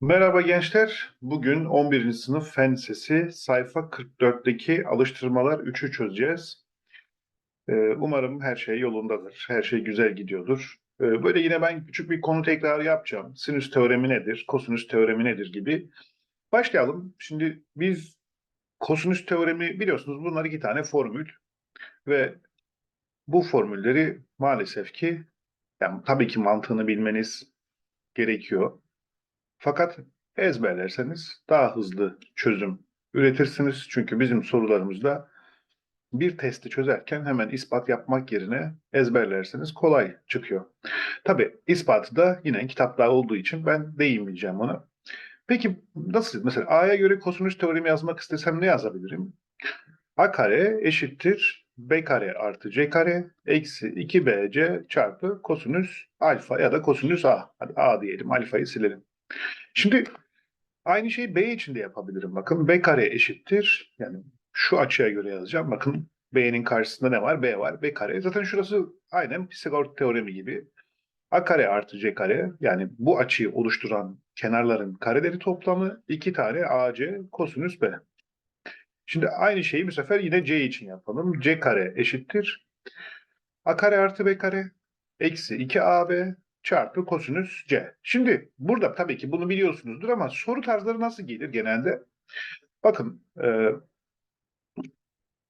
Merhaba gençler. Bugün 11. sınıf Fen Lisesi sayfa 44'teki alıştırmalar 3'ü çözeceğiz. Ee, Umarım her şey yolundadır. Her şey güzel gidiyordur. Ee, Böyle yine ben küçük bir konu tekrarı yapacağım. Sinüs teoremi nedir, kosinüs teoremi nedir gibi. Başlayalım. Şimdi biz kosinüs teoremi biliyorsunuz bunlar iki tane formül ve bu formülleri maalesef ki yani tabii ki mantığını bilmeniz gerekiyor. Fakat ezberlerseniz daha hızlı çözüm üretirsiniz. Çünkü bizim sorularımızda bir testi çözerken hemen ispat yapmak yerine ezberlerseniz kolay çıkıyor. Tabii ispatı da yine kitapta olduğu için ben değinmeyeceğim ona. Peki nasıl? Mesela A'ya göre kosinüs teoremi yazmak istesem ne yazabilirim? A kare eşittir B kare artı C kare eksi 2BC çarpı kosinüs alfa ya da kosinüs A. Hadi A diyelim alfayı silelim. Şimdi aynı şeyi B için de yapabilirim. Bakın B kare eşittir. Yani şu açıya göre yazacağım. Bakın B'nin karşısında ne var? B var. B kare. Zaten şurası aynen Pisagor teoremi gibi. A kare artı C kare yani bu açıyı oluşturan kenarların kareleri toplamı iki tane AC kosinüs B. Şimdi aynı şeyi bu sefer yine C için yapalım. C kare eşittir. A kare artı B kare eksi 2AB çarpı kosinüs C. Şimdi burada tabii ki bunu biliyorsunuzdur ama soru tarzları nasıl gelir genelde? Bakın e,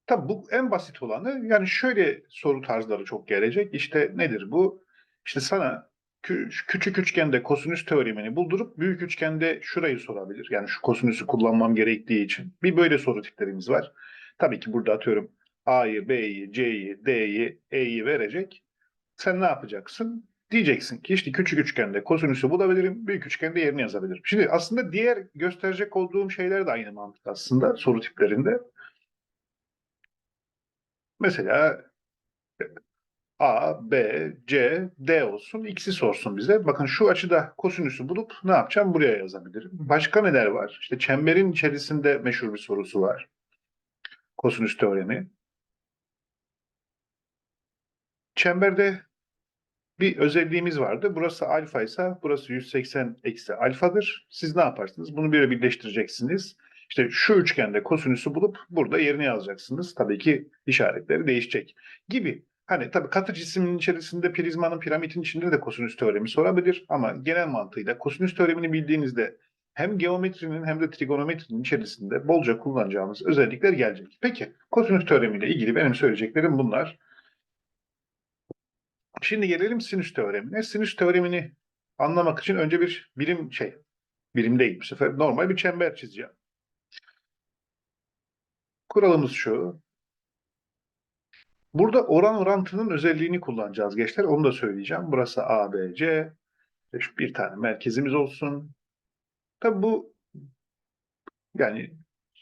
tabii bu en basit olanı yani şöyle soru tarzları çok gelecek. İşte nedir bu? İşte sana kü- küçük üçgende kosinüs teoremini buldurup büyük üçgende şurayı sorabilir. Yani şu kosinüsü kullanmam gerektiği için. Bir böyle soru tiplerimiz var. Tabii ki burada atıyorum A'yı, B'yi, C'yi, D'yi, E'yi verecek. Sen ne yapacaksın? Diyeceksin ki işte küçük üçgende kosinüsü bulabilirim, büyük üçgende yerini yazabilirim. Şimdi aslında diğer gösterecek olduğum şeyler de aynı mantık aslında soru tiplerinde. Mesela A, B, C, D olsun. X'i sorsun bize. Bakın şu açıda kosinüsü bulup ne yapacağım? Buraya yazabilirim. Başka neler var? İşte çemberin içerisinde meşhur bir sorusu var. Kosinüs teoremi. Çemberde bir özelliğimiz vardı. Burası alfa ise burası 180 eksi alfadır. Siz ne yaparsınız? Bunu böyle birleştireceksiniz. İşte şu üçgende kosinüsü bulup burada yerini yazacaksınız. Tabii ki işaretleri değişecek gibi. Hani tabii katı cismin içerisinde prizmanın piramidin içinde de kosinüs teoremi sorabilir ama genel mantığıyla kosinüs teoremini bildiğinizde hem geometrinin hem de trigonometrinin içerisinde bolca kullanacağımız özellikler gelecek. Peki kosinüs teoremiyle ilgili benim söyleyeceklerim bunlar. Şimdi gelelim sinüs teoremine. Sinüs teoremini anlamak için önce bir birim şey, birim değil bu sefer normal bir çember çizeceğim. Kuralımız şu. Burada oran orantının özelliğini kullanacağız gençler. Onu da söyleyeceğim. Burası A, B, C. Bir tane merkezimiz olsun. Tabii bu yani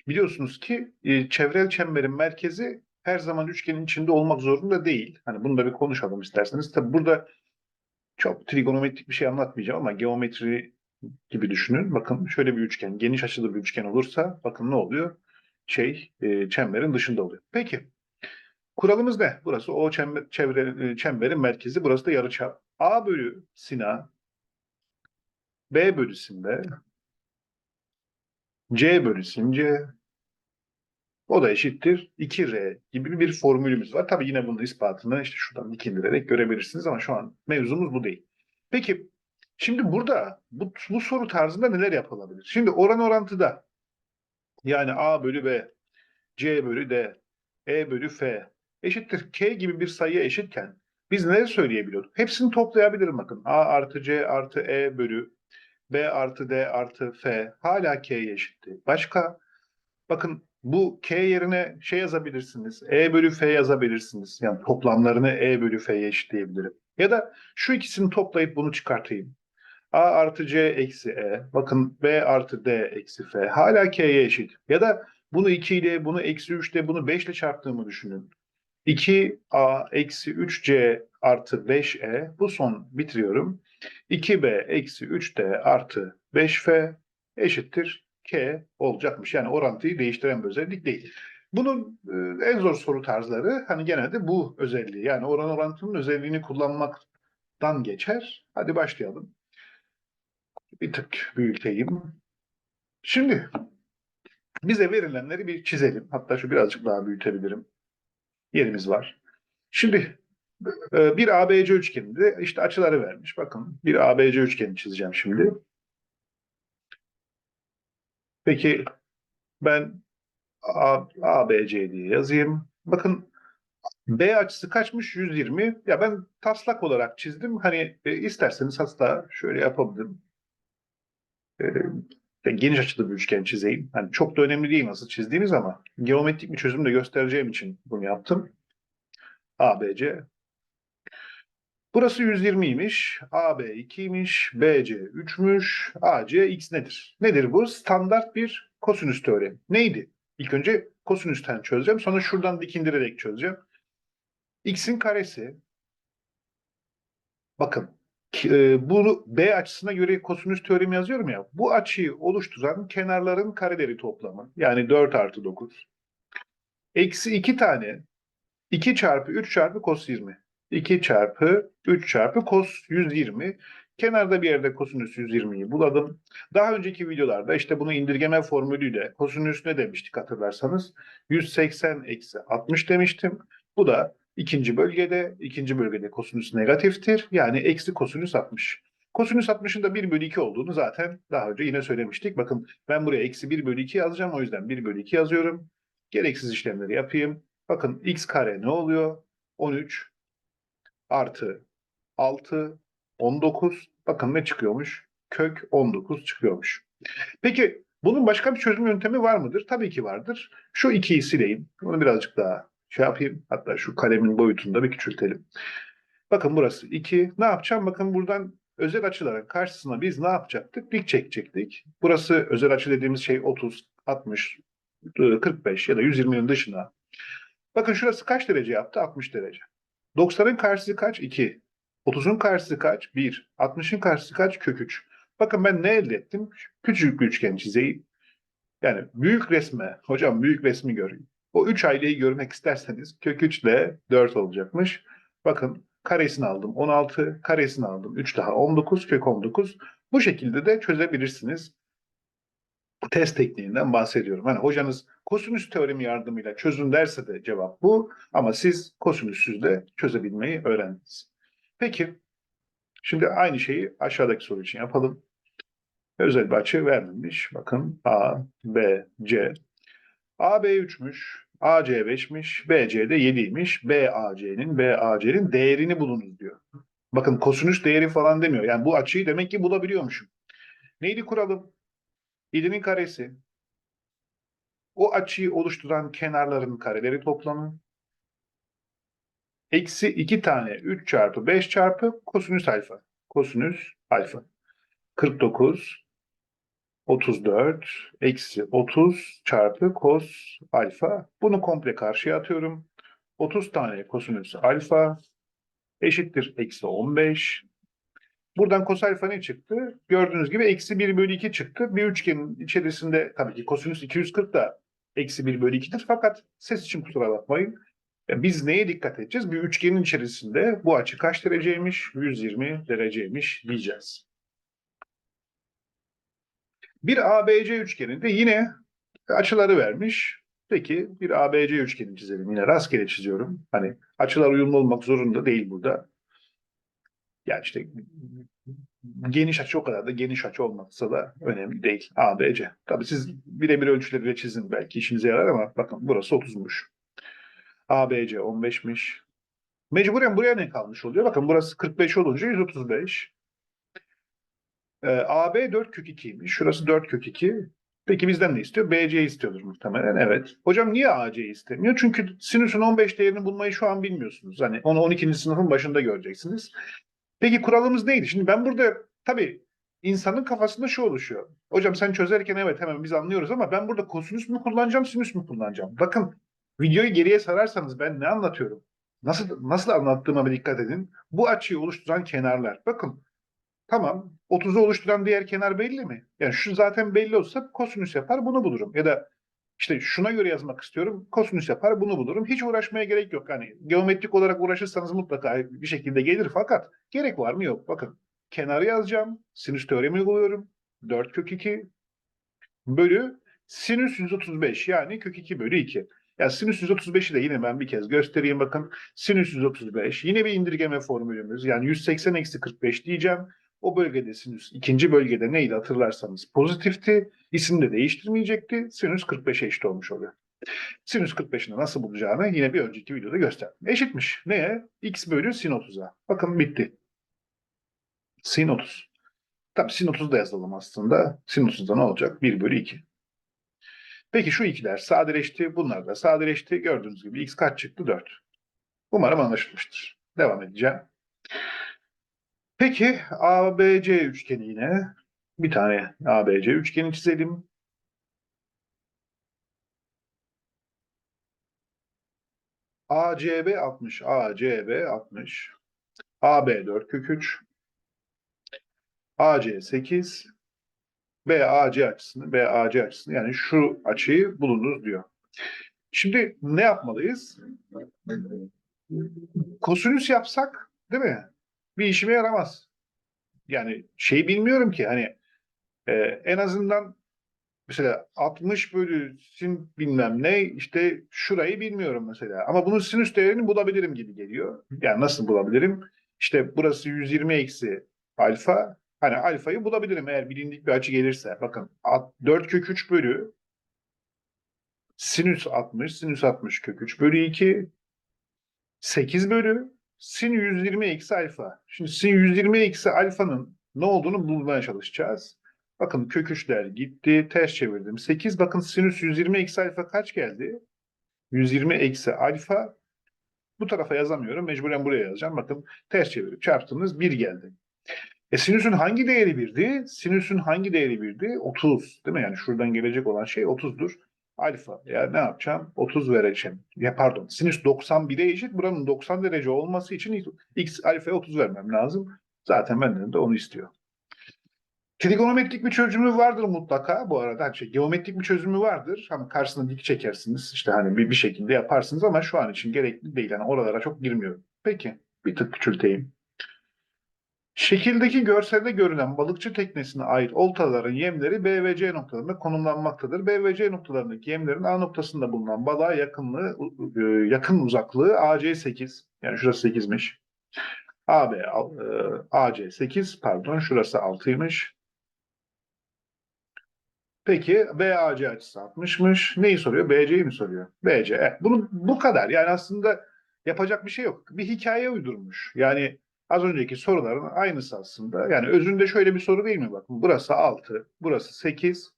biliyorsunuz ki e, çevrel çemberin merkezi her zaman üçgenin içinde olmak zorunda değil. Hani bunu da bir konuşalım isterseniz. Tabii burada çok trigonometrik bir şey anlatmayacağım ama geometri gibi düşünün. Bakın şöyle bir üçgen, geniş açılı bir üçgen olursa bakın ne oluyor? Şey, e, çemberin dışında oluyor. Peki. Kuralımız ne? Burası o çember, çevre, e, çemberin merkezi. Burası da yarıçap. A bölü sin A, B bölü sin B, C bölü sin C, o da eşittir 2R gibi bir formülümüz var. Tabii yine bunun ispatını işte şuradan dikindirerek görebilirsiniz ama şu an mevzumuz bu değil. Peki şimdi burada bu, bu soru tarzında neler yapılabilir? Şimdi oran orantıda yani A bölü B, C bölü D, E bölü F eşittir K gibi bir sayıya eşitken biz neler söyleyebiliyorduk? Hepsini toplayabilirim bakın. A artı C artı E bölü B artı D artı F hala K'ye eşitti. Başka? Bakın bu K yerine şey yazabilirsiniz. E bölü F yazabilirsiniz. Yani toplamlarını E bölü F'ye eşitleyebilirim. Ya da şu ikisini toplayıp bunu çıkartayım. A artı C eksi E. Bakın B artı D eksi F. Hala K'ye eşit. Ya da bunu 2 ile, bunu eksi 3 ile, bunu 5 ile çarptığımı düşünün. 2A eksi 3C artı 5E. Bu son bitiriyorum. 2B eksi 3D artı 5F eşittir K olacakmış. Yani orantıyı değiştiren bir özellik değil. Bunun e, en zor soru tarzları hani genelde bu özelliği yani oran orantının özelliğini kullanmaktan geçer. Hadi başlayalım. Bir tık büyüteyim. Şimdi bize verilenleri bir çizelim. Hatta şu birazcık daha büyütebilirim. Yerimiz var. Şimdi e, bir ABC üçgeninde işte açıları vermiş. Bakın bir ABC üçgeni çizeceğim şimdi. Peki ben A, ABC diye yazayım. Bakın B açısı kaçmış? 120. Ya ben taslak olarak çizdim. Hani e, isterseniz hatta şöyle yapabilirim. E, geniş açılı bir üçgen çizeyim. Hani çok da önemli değil nasıl çizdiğiniz ama geometrik bir çözüm de göstereceğim için bunu yaptım. ABC. Burası 120'ymiş. AB 2'ymiş. BC 3'müş. AC x nedir? Nedir bu? Standart bir kosinüs teoremi. Neydi? İlk önce kosinüsten çözeceğim. Sonra şuradan dikindirerek çözeceğim. X'in karesi. Bakın e, bu B açısına göre kosinüs teoremi yazıyorum ya. Bu açıyı oluşturan kenarların kareleri toplamı. Yani 4 artı 9. Eksi 2 tane 2 çarpı 3 çarpı cos 20. 2 çarpı 3 çarpı cos 120. Kenarda bir yerde kosinüs 120'yi buladım. Daha önceki videolarda işte bunu indirgeme formülüyle kosinüs ne demiştik hatırlarsanız? 180 eksi 60 demiştim. Bu da ikinci bölgede, ikinci bölgede kosinüs negatiftir. Yani eksi kosinüs 60. Kosinüs 60'ın da 1 bölü 2 olduğunu zaten daha önce yine söylemiştik. Bakın ben buraya eksi 1 bölü 2 yazacağım. O yüzden 1 bölü 2 yazıyorum. Gereksiz işlemleri yapayım. Bakın x kare ne oluyor? 13 artı 6 19. Bakın ne çıkıyormuş? Kök 19 çıkıyormuş. Peki bunun başka bir çözüm yöntemi var mıdır? Tabii ki vardır. Şu ikiyi sileyim. Bunu birazcık daha şey yapayım. Hatta şu kalemin boyutunu da bir küçültelim. Bakın burası 2. Ne yapacağım? Bakın buradan özel açıların karşısına biz ne yapacaktık? Dik çekecektik. Burası özel açı dediğimiz şey 30, 60, 45 ya da 120'nin dışına. Bakın şurası kaç derece yaptı? 60 derece. 90'ın karşısı kaç? 2. 30'un karşısı kaç? 1. 60'ın karşısı kaç? Kök 3. Bakın ben ne elde ettim? Küçük bir üçgen çizeyim. Yani büyük resme, hocam büyük resmi göreyim. O 3 aileyi görmek isterseniz kök 3 ile 4 olacakmış. Bakın karesini aldım 16, karesini aldım 3 daha 19, kök 19. Bu şekilde de çözebilirsiniz. Test tekniğinden bahsediyorum. Hani hocanız kosinüs teoremi yardımıyla çözün derse de cevap bu. Ama siz kosinüssüz de çözebilmeyi öğrendiniz. Peki, şimdi aynı şeyi aşağıdaki soru için yapalım. Özel bir açı vermemiş. Bakın A, B, C. AB 3'müş, AC 5'miş, BC de 7'ymiş. BAC'nin, BAC'nin değerini bulunuz diyor. Bakın kosinüs değeri falan demiyor. Yani bu açıyı demek ki bulabiliyormuşum. Neydi kuralım? 7'nin karesi. O açıyı oluşturan kenarların kareleri toplamı. Eksi 2 tane 3 çarpı 5 çarpı kosinüs alfa. Kosinüs alfa. 49 34 eksi 30 çarpı kos alfa. Bunu komple karşıya atıyorum. 30 tane kosinüs alfa eşittir eksi 15. Buradan kos alfa ne çıktı? Gördüğünüz gibi eksi 1 bölü 2 çıktı. Bir üçgenin içerisinde tabii ki kosinüs 240 da eksi 1 bölü 2'dir. Fakat ses için kusura bakmayın. Ya biz neye dikkat edeceğiz? Bir üçgenin içerisinde bu açı kaç dereceymiş? 120 dereceymiş diyeceğiz. Bir ABC üçgeninde yine açıları vermiş. Peki bir ABC üçgeni çizelim. Yine rastgele çiziyorum. Hani açılar uyumlu olmak zorunda değil burada. Yani işte geniş açı o kadar da geniş açı olmazsa da önemli değil. ABC. Tabii siz birebir ölçüleriyle çizin belki işinize yarar ama bakın burası 30'muş. ABC 15'miş. Mecburen buraya ne kalmış oluyor? Bakın burası 45 olunca 135. Ee, AB 4 kök 2'ymiş. Şurası 4 kök 2. Peki bizden ne istiyor? BC istiyordur muhtemelen. Evet. Hocam niye AC istemiyor? Çünkü sinüsün 15 değerini bulmayı şu an bilmiyorsunuz. Hani onu 12. sınıfın başında göreceksiniz. Peki kuralımız neydi? Şimdi ben burada tabii insanın kafasında şu oluşuyor. Hocam sen çözerken evet hemen biz anlıyoruz ama ben burada kosinüs mü kullanacağım, sinüs mü kullanacağım? Bakın videoyu geriye sararsanız ben ne anlatıyorum? Nasıl nasıl anlattığıma bir dikkat edin. Bu açıyı oluşturan kenarlar. Bakın tamam 30'u oluşturan diğer kenar belli mi? Yani şu zaten belli olsa kosinüs yapar bunu bulurum. Ya da işte şuna göre yazmak istiyorum. Kosinüs yapar bunu bulurum. Hiç uğraşmaya gerek yok. Hani geometrik olarak uğraşırsanız mutlaka bir şekilde gelir fakat gerek var mı yok. Bakın kenarı yazacağım. Sinüs teoremi uyguluyorum. 4 kök 2 bölü sinüs 135 yani kök 2 bölü 2. Ya sinüs 135'i de yine ben bir kez göstereyim bakın. Sinüs 135 yine bir indirgeme formülümüz. Yani 180 eksi 45 diyeceğim. O bölgede sinüs ikinci bölgede neydi hatırlarsanız pozitifti. İsim de değiştirmeyecekti. Sinüs 45'e eşit olmuş oluyor. Sinüs 45'ini nasıl bulacağını yine bir önceki videoda gösterdim. Eşitmiş. Neye? X bölü sin 30'a. Bakın bitti. Sin 30. Tabii sin 30 da yazalım aslında. Sin 30'da ne olacak? 1 bölü 2. Peki şu ikiler sadeleşti. Bunlar da sadeleşti. Gördüğünüz gibi x kaç çıktı? 4. Umarım anlaşılmıştır. Devam edeceğim. Peki ABC üçgeni yine. Bir tane ABC üçgeni çizelim. ACB 60, ACB 60, AB 4 kök 3, AC 8, BAC açısını, BAC açısını yani şu açıyı bulunuz diyor. Şimdi ne yapmalıyız? Kosinüs yapsak değil mi? Bir işime yaramaz. Yani şey bilmiyorum ki hani e, en azından mesela 60 bölü sin bilmem ne işte şurayı bilmiyorum mesela. Ama bunun sinüs değerini bulabilirim gibi geliyor. Yani nasıl bulabilirim? İşte burası 120 eksi alfa. Hani alfayı bulabilirim eğer bilindik bir açı gelirse. Bakın 4 kök 3 bölü sinüs 60, sinüs 60 kök 3 bölü 2 8 bölü sin 120 eksi alfa. Şimdi sin 120 eksi alfanın ne olduğunu bulmaya çalışacağız. Bakın kök 3'ler gitti. Ters çevirdim. 8 bakın sinüs 120 eksi alfa kaç geldi? 120 eksi alfa. Bu tarafa yazamıyorum. Mecburen buraya yazacağım. Bakın ters çevirip çarptınız 1 geldi. E sinüsün hangi değeri 1'di? Sinüsün hangi değeri 1'di? 30. Değil mi? Yani şuradan gelecek olan şey 30'dur. Alfa. Ya ne yapacağım? 30 vereceğim. Ya pardon. Sinüs 91'e eşit. Buranın 90 derece olması için x alfaya 30 vermem lazım. Zaten benden de onu istiyor. Trigonometrik bir çözümü vardır mutlaka bu arada. Hani şey, geometrik bir çözümü vardır. Hani karşısına dik çekersiniz. işte hani bir, bir şekilde yaparsınız ama şu an için gerekli değil. Yani oralara çok girmiyorum. Peki bir tık küçülteyim. Şekildeki görselde görülen balıkçı teknesine ait oltaların yemleri B ve C noktalarında konumlanmaktadır. B ve C noktalarındaki yemlerin A noktasında bulunan balığa yakınlığı, e, yakın uzaklığı AC 8. Yani şurası 8'miş. AB, AC 8 pardon şurası 6'ymış. Peki BAC açısı 60'mış. Neyi soruyor? BC'yi mi soruyor? BC. Evet, bunun bu kadar. Yani aslında yapacak bir şey yok. Bir hikaye uydurmuş. Yani az önceki soruların aynısı aslında. Yani özünde şöyle bir soru değil mi? Bakın burası 6, burası 8,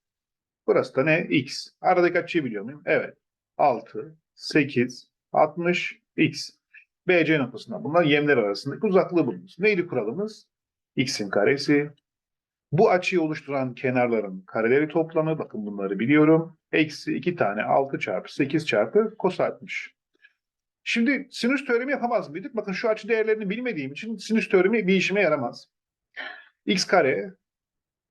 burası da ne? X. Aradaki açıyı biliyor muyum? Evet. 6, 8, 60, X. BC noktasından bunlar yemler arasındaki uzaklığı bulunuz. Neydi kuralımız? X'in karesi bu açıyı oluşturan kenarların kareleri toplamı, bakın bunları biliyorum. Eksi 2 tane 6 çarpı 8 çarpı kos 60. Şimdi sinüs teoremi yapamaz mıydık? Bakın şu açı değerlerini bilmediğim için sinüs teoremi bir işime yaramaz. x kare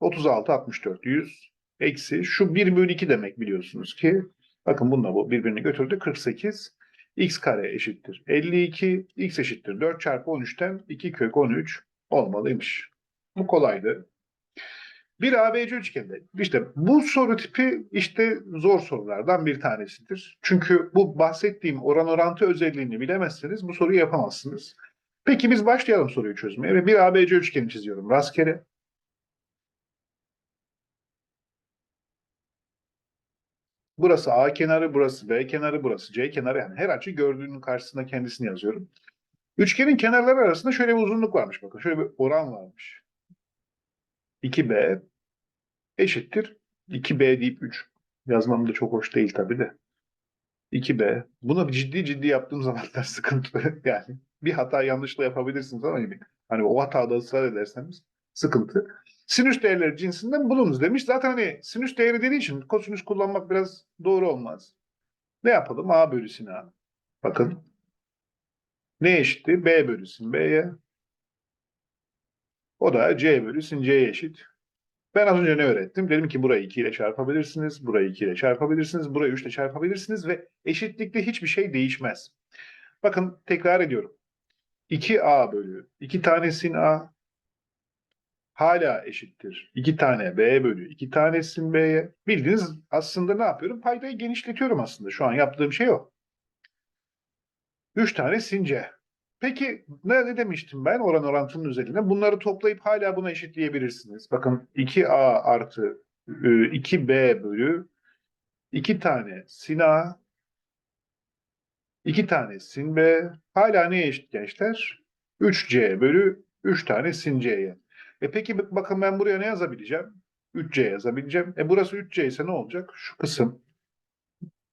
36 64 100 eksi şu 1 bölü 2 demek biliyorsunuz ki. Bakın bununla bu birbirini götürdü 48. x kare eşittir 52. x eşittir 4 çarpı 13'ten 2 kök 13 olmalıymış. Bu kolaydı. Bir ABC üçgende. İşte bu soru tipi işte zor sorulardan bir tanesidir. Çünkü bu bahsettiğim oran orantı özelliğini bilemezseniz bu soruyu yapamazsınız. Peki biz başlayalım soruyu çözmeye ve bir ABC üçgeni çiziyorum rastgele. Burası A kenarı, burası B kenarı, burası C kenarı. Yani her açı gördüğünün karşısında kendisini yazıyorum. Üçgenin kenarları arasında şöyle bir uzunluk varmış bakın. Şöyle bir oran varmış. 2B eşittir 2B deyip 3. Yazmam da çok hoş değil tabii de. 2B. Bunu ciddi ciddi yaptığım zamanlar sıkıntı. Yani bir hata yanlışla yapabilirsiniz ama hani, hani o hatada ısrar ederseniz sıkıntı. Sinüs değerleri cinsinden bulunuz demiş. Zaten hani sinüs değeri dediği için kosinüs kullanmak biraz doğru olmaz. Ne yapalım? A bölü sin A. Bakın. Ne eşitti? B bölü sin B'ye. O da C bölü sin C'ye eşit. Ben az önce ne öğrettim? Dedim ki burayı 2 ile çarpabilirsiniz, burayı 2 ile çarpabilirsiniz, burayı 3 ile çarpabilirsiniz ve eşitlikte hiçbir şey değişmez. Bakın tekrar ediyorum. 2A bölü 2 tane sin A hala eşittir. 2 tane B bölü 2 tane sin B'ye. Bildiğiniz aslında ne yapıyorum? Paydayı genişletiyorum aslında. Şu an yaptığım şey o. 3 tane sin C. Peki ne, ne demiştim ben oran orantının üzerine? Bunları toplayıp hala buna eşitleyebilirsiniz. Bakın 2A artı e, 2B bölü 2 tane sin A 2 tane sin B hala neye eşit gençler? 3C bölü 3 tane sin C'ye. E peki bak- bakın ben buraya ne yazabileceğim? 3C yazabileceğim. E burası 3C ise ne olacak? Şu kısım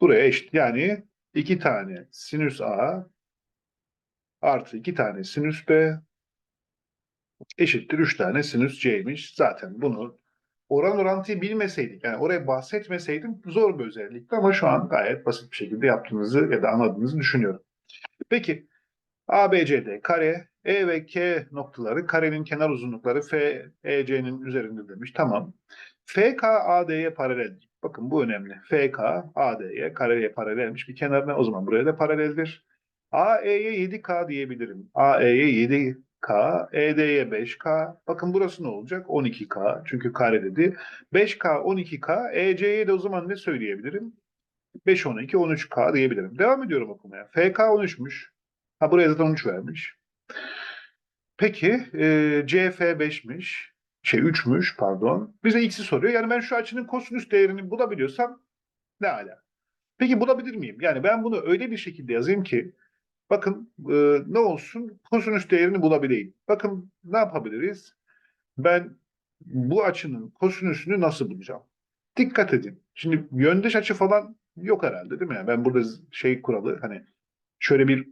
buraya eşit. Yani 2 tane sinüs A artı 2 tane sinüs B eşittir 3 tane sinüs C'ymiş. Zaten bunu oran orantıyı bilmeseydik, yani oraya bahsetmeseydim zor bir özellikti ama şu an gayet basit bir şekilde yaptığınızı ya da anladığınızı düşünüyorum. Peki ABCD kare, E ve K noktaları karenin kenar uzunlukları F, EC'nin üzerinde demiş. Tamam. FK AD'ye paralel. Bakın bu önemli. FK AD'ye kareye paralelmiş bir kenarına. O zaman buraya da paraleldir. AE'ye 7K diyebilirim. AE'ye 7K, ED'ye 5K. Bakın burası ne olacak? 12K. Çünkü kare dedi. 5K, 12K. EC'ye de o zaman ne söyleyebilirim? 5, 12, 13K diyebilirim. Devam ediyorum okumaya. FK 13'müş. Ha buraya zaten 13 vermiş. Peki e, CF 5'miş. Şey 3'müş pardon. Bize x'i soruyor. Yani ben şu açının kosinüs değerini bulabiliyorsam ne ala. Peki bulabilir miyim? Yani ben bunu öyle bir şekilde yazayım ki bakın e, ne olsun kosinüs değerini bulabileyim. Bakın ne yapabiliriz? Ben bu açının kosinüsünü nasıl bulacağım? Dikkat edin. Şimdi yöndeş açı falan yok herhalde değil mi? Yani ben burada şey kuralı hani şöyle bir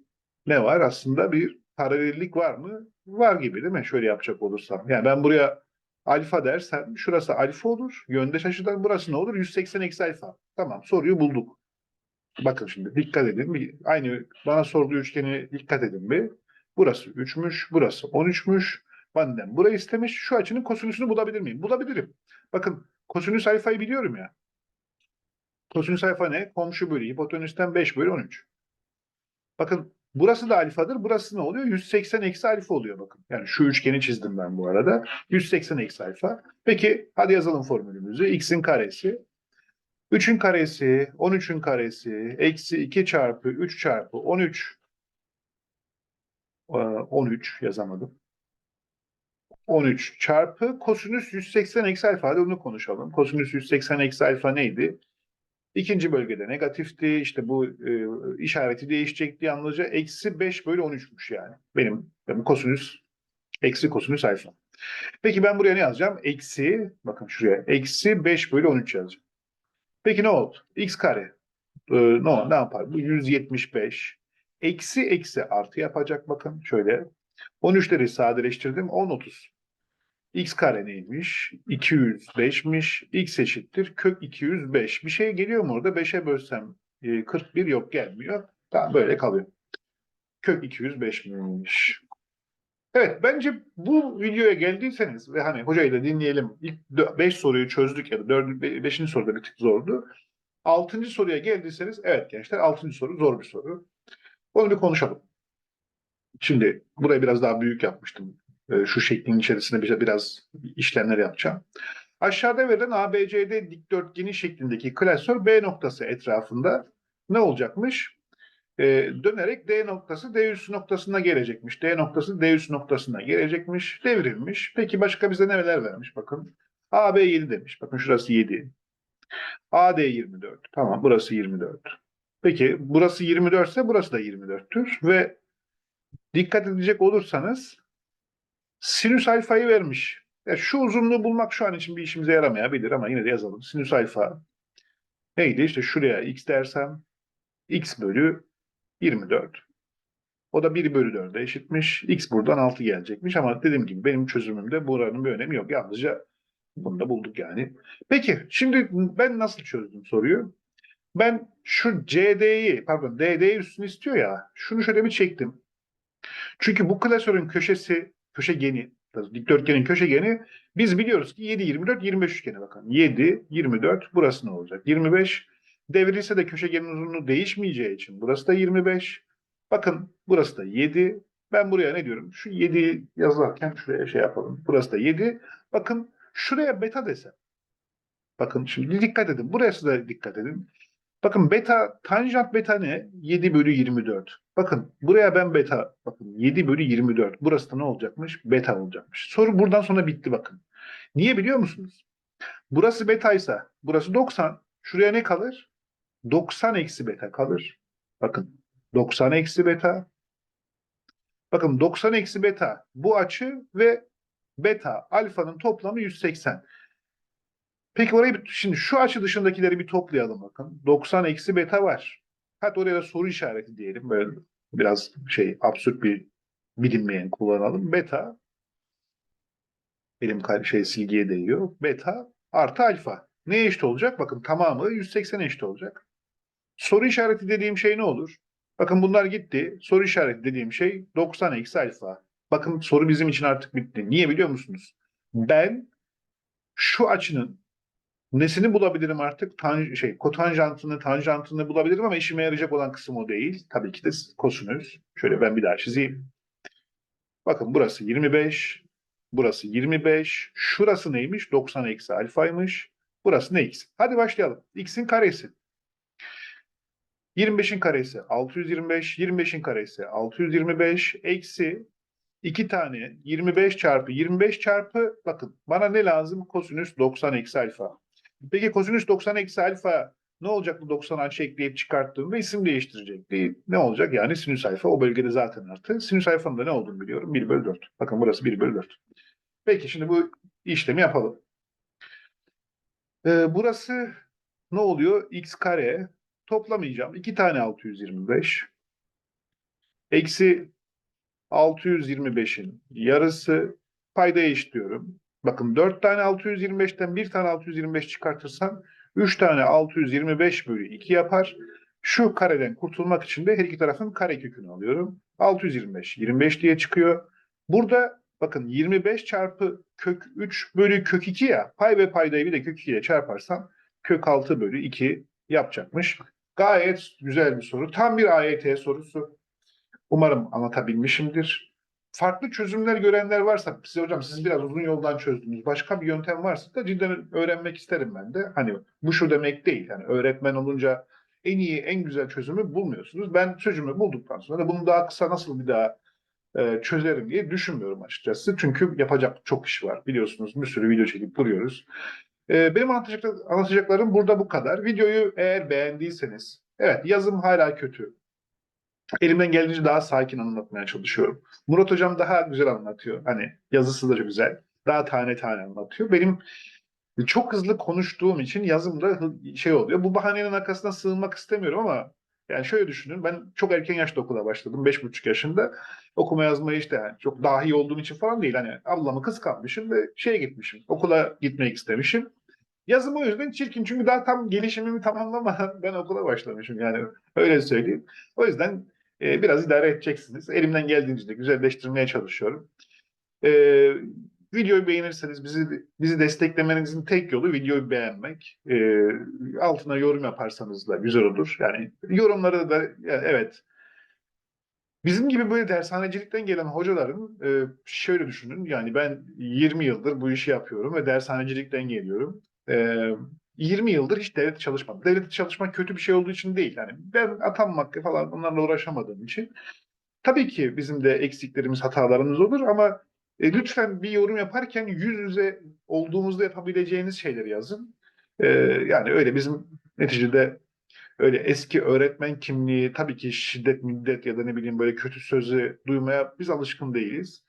ne var aslında bir paralellik var mı? Var gibi değil mi? Şöyle yapacak olursam. Yani ben buraya alfa dersem şurası alfa olur. Yöndeş açıdan burası ne olur? 180 eksi alfa. Tamam soruyu bulduk. Bakın şimdi dikkat edin. Aynı bana sorduğu üçgeni dikkat edin bir. Burası 3'müş, burası 13'müş. Benden burayı istemiş. Şu açının kosinüsünü bulabilir miyim? Bulabilirim. Bakın kosinüs alfayı biliyorum ya. Kosinüs alfa ne? Komşu bölü hipotenüsten 5 bölü 13. Bakın burası da alfadır. Burası ne oluyor? 180 eksi alfa oluyor bakın. Yani şu üçgeni çizdim ben bu arada. 180 eksi alfa. Peki hadi yazalım formülümüzü. X'in karesi. 3'ün karesi, 13'ün karesi, eksi 2 çarpı 3 çarpı 13. Ee, 13 yazamadım. 13 çarpı kosinüs 180 eksi alfa. Hadi onu konuşalım. Kosinüs 180 eksi alfa neydi? İkinci bölgede negatifti. İşte bu e, işareti değişecekti yalnızca. Eksi 5 bölü 13'müş yani. Benim, benim kosinüs, eksi kosinüs alfa. Peki ben buraya ne yazacağım? Eksi, bakın şuraya. Eksi 5 bölü 13 yazacağım. Peki ne oldu? X kare. Ee, ne, oldu? ne yapar? Bu 175. Eksi eksi artı yapacak bakın. Şöyle. 13'leri sadeleştirdim. 10, 30. X kare neymiş? 205'miş. X eşittir. Kök 205. Bir şey geliyor mu orada? 5'e bölsem e, 41 yok gelmiyor. Tamam böyle kalıyor. Kök 205'miş. Evet bence bu videoya geldiyseniz ve hani hocayı da dinleyelim. İlk 5 soruyu çözdük ya da 4. 5. soruda bir tık zordu. 6. soruya geldiyseniz evet gençler 6. soru zor bir soru. Onu bir konuşalım. Şimdi burayı biraz daha büyük yapmıştım. Ee, Şu şeklin içerisinde bir- biraz işlemler yapacağım. Aşağıda verilen ABCD dikdörtgeni şeklindeki klasör B noktası etrafında ne olacakmış? Ee, dönerek D noktası D üssü noktasına gelecekmiş. D noktası D üssü noktasına gelecekmiş. Devrilmiş. Peki başka bize neler vermiş? Bakın. AB 7 demiş. Bakın şurası 7. AD 24. Tamam burası 24. Peki burası 24 ise burası da 24'tür. Ve dikkat edecek olursanız sinüs alfayı vermiş. Ya şu uzunluğu bulmak şu an için bir işimize yaramayabilir ama yine de yazalım. Sinüs alfa neydi? İşte şuraya x dersem x bölü 24. O da 1 bölü 4'e eşitmiş. X buradan 6 gelecekmiş ama dediğim gibi benim çözümümde buranın bir önemi yok. Yalnızca bunu da bulduk yani. Peki şimdi ben nasıl çözdüm soruyu? Ben şu CD'yi pardon DD'yi üstünü istiyor ya şunu şöyle bir çektim. Çünkü bu klasörün köşesi köşegeni dikdörtgenin köşegeni biz biliyoruz ki 7 24 25 üçgeni bakın. 7 24 burası ne olacak? 25 devrilse de köşegenin uzunluğu değişmeyeceği için burası da 25. Bakın burası da 7 Ben buraya ne diyorum? Şu 7 yazarken şuraya şey yapalım. Burası da 7. Bakın şuraya beta desem. Bakın şimdi dikkat edin. Burası da dikkat edin. Bakın beta, tanjant beta ne? 7 bölü 24. Bakın buraya ben beta, bakın 7 bölü 24. Burası da ne olacakmış? Beta olacakmış. Soru buradan sonra bitti bakın. Niye biliyor musunuz? Burası betaysa, burası 90. Şuraya ne kalır? 90 eksi beta kalır. Bakın 90 eksi beta. Bakın 90 eksi beta bu açı ve beta alfanın toplamı 180. Peki orayı bir- şimdi şu açı dışındakileri bir toplayalım bakın. 90 eksi beta var. Hadi oraya da soru işareti diyelim. Böyle biraz şey absürt bir bilinmeyen kullanalım. Beta benim şey silgiye değiyor. Beta artı alfa. Neye eşit olacak? Bakın tamamı 180 eşit olacak. Soru işareti dediğim şey ne olur? Bakın bunlar gitti. Soru işareti dediğim şey 90 eksi alfa. Bakın soru bizim için artık bitti. Niye biliyor musunuz? Ben şu açının nesini bulabilirim artık? Tan şey, kotanjantını, tanjantını bulabilirim ama işime yarayacak olan kısım o değil. Tabii ki de kosinüs. Şöyle ben bir daha çizeyim. Bakın burası 25. Burası 25. Şurası neymiş? 90 eksi alfaymış. Burası ne x? Hadi başlayalım. x'in karesi. 25'in karesi 625, 25'in karesi 625 eksi 2 tane 25 çarpı 25 çarpı bakın bana ne lazım? Kosinüs 90 eksi alfa. Peki kosinüs 90 eksi alfa ne olacak bu 90 açı ekleyip çıkarttığımda isim değiştirecek. Bir- Ne olacak? Yani sinüs alfa o bölgede zaten artı. Sinüs alfanın da ne olduğunu biliyorum. 1 bölü 4. Bakın burası 1 bölü 4. Peki şimdi bu işlemi yapalım. Ee, burası ne oluyor? x kare toplamayacağım. 2 tane 625 eksi 625'in yarısı paydaya eşitliyorum. Bakın 4 tane 625'ten 1 tane 625 çıkartırsam 3 tane 625 bölü 2 yapar. Şu kareden kurtulmak için de her iki tarafın kare kökünü alıyorum. 625, 25 diye çıkıyor. Burada bakın 25 çarpı kök 3 bölü kök 2 ya. Pay ve paydayı bir de kök 2 ile çarparsam kök 6 bölü 2 yapacakmış. Gayet güzel bir soru. Tam bir AYT sorusu. Umarım anlatabilmişimdir. Farklı çözümler görenler varsa, size hocam siz biraz uzun yoldan çözdünüz. Başka bir yöntem varsa da cidden öğrenmek isterim ben de. Hani bu şu demek değil. Yani öğretmen olunca en iyi, en güzel çözümü bulmuyorsunuz. Ben çözümü bulduktan sonra da bunu daha kısa nasıl bir daha e, çözerim diye düşünmüyorum açıkçası. Çünkü yapacak çok iş var. Biliyorsunuz bir sürü video çekip duruyoruz. E, benim anlatacak, anlatacaklarım burada bu kadar. Videoyu eğer beğendiyseniz, evet yazım hala kötü. Elimden geldiğince daha sakin anlatmaya çalışıyorum. Murat Hocam daha güzel anlatıyor. Hani yazısı da güzel. Daha tane tane anlatıyor. Benim çok hızlı konuştuğum için yazımda şey oluyor. Bu bahanenin arkasına sığınmak istemiyorum ama yani şöyle düşünün. Ben çok erken yaşta okula başladım. Beş buçuk yaşında. Okuma yazmayı işte yani çok dahi olduğum için falan değil. Hani ablamı kıskanmışım ve şeye gitmişim. Okula gitmek istemişim. Yazım o yüzden çirkin. Çünkü daha tam gelişimimi tamamlamadan ben okula başlamışım. Yani öyle söyleyeyim. O yüzden e, biraz idare edeceksiniz. Elimden geldiğince de güzelleştirmeye çalışıyorum. E, videoyu beğenirseniz bizi bizi desteklemenizin tek yolu videoyu beğenmek. E, altına yorum yaparsanız da güzel olur. Yani yorumları da yani evet Bizim gibi böyle dershanecilikten gelen hocaların e, şöyle düşünün yani ben 20 yıldır bu işi yapıyorum ve dershanecilikten geliyorum. E, 20 yıldır hiç devlet çalışmadım. Devlette çalışmak kötü bir şey olduğu için değil. Yani ben atanmak falan onlarla uğraşamadığım için. Tabii ki bizim de eksiklerimiz, hatalarımız olur ama e, lütfen bir yorum yaparken yüz yüze olduğumuzda yapabileceğiniz şeyleri yazın. E, yani öyle bizim neticede öyle eski öğretmen kimliği tabii ki şiddet, middet ya da ne bileyim böyle kötü sözü duymaya biz alışkın değiliz.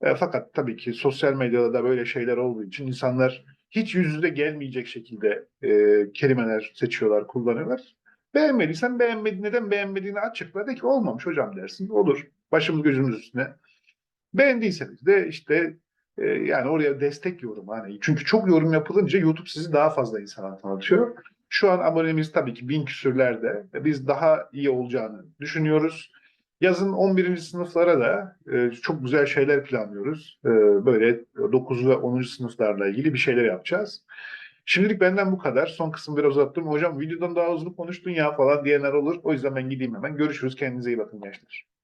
E, fakat tabii ki sosyal medyada da böyle şeyler olduğu için insanlar hiç yüz yüze gelmeyecek şekilde e, kelimeler seçiyorlar, kullanıyorlar. Beğenmediysen beğenmedi, neden beğenmediğini açıkla de ki olmamış hocam dersin. Olur. Başımız gözümüz üstüne. Beğendiyseniz de işte e, yani oraya destek yorum hani çünkü çok yorum yapılınca YouTube sizi daha fazla insana tanıtıyor. Şu an abonemiz tabii ki bin küsürlerde. Biz daha iyi olacağını düşünüyoruz. Yazın 11. sınıflara da e, çok güzel şeyler planlıyoruz. E, böyle 9 ve 10. sınıflarla ilgili bir şeyler yapacağız. Şimdilik benden bu kadar. Son kısmı biraz uzattım. Hocam videodan daha uzun konuştun ya falan diyenler olur. O yüzden ben gideyim hemen. Görüşürüz. Kendinize iyi bakın gençler.